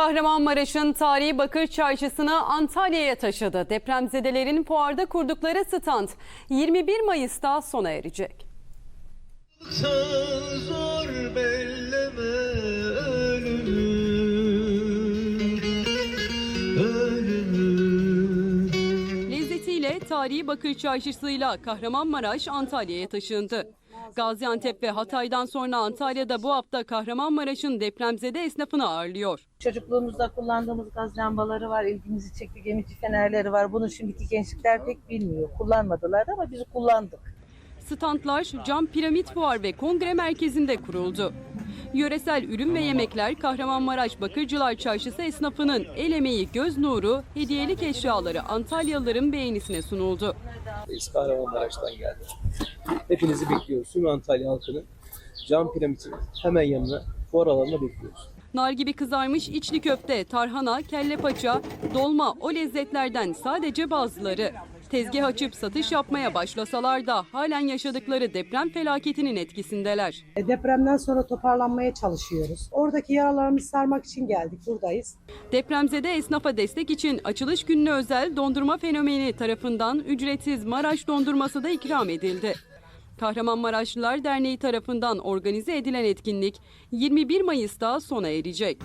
Kahramanmaraş'ın tarihi Bakır Çarşısı'nı Antalya'ya taşıdı. Depremzedelerin fuarda kurdukları stand 21 Mayıs'ta sona erecek. Zor belleme tarihi Bakır Çarşısı'yla Kahramanmaraş Antalya'ya taşındı. Gaziantep ve Hatay'dan sonra Antalya'da bu hafta Kahramanmaraş'ın depremzede esnafını ağırlıyor. Çocukluğumuzda kullandığımız gaz lambaları var, ilgimizi çekti, gemici fenerleri var. Bunu şimdiki gençlikler pek bilmiyor. Kullanmadılar ama biz kullandık. Standlar Cam Piramit Fuar ve Kongre Merkezi'nde kuruldu. Yöresel ürün ve yemekler Kahramanmaraş Bakırcılar Çarşısı esnafının el emeği göz nuru, hediyelik eşyaları Antalyalıların beğenisine sunuldu. Biz Kahramanmaraş'tan geldik. Hepinizi bekliyoruz. Tüm Antalya halkını Cam Piramit'in hemen yanına fuar alanına bekliyoruz. Nar gibi kızarmış içli köfte, tarhana, kelle paça, dolma o lezzetlerden sadece bazıları. Tezgah açıp satış yapmaya başlasalar da halen yaşadıkları deprem felaketinin etkisindeler. E, Depremden sonra toparlanmaya çalışıyoruz. Oradaki yaralarımızı sarmak için geldik, buradayız. Depremzede esnafa destek için açılış gününe özel dondurma fenomeni tarafından ücretsiz Maraş dondurması da ikram edildi. Kahramanmaraşlılar Derneği tarafından organize edilen etkinlik 21 Mayıs'ta sona erecek.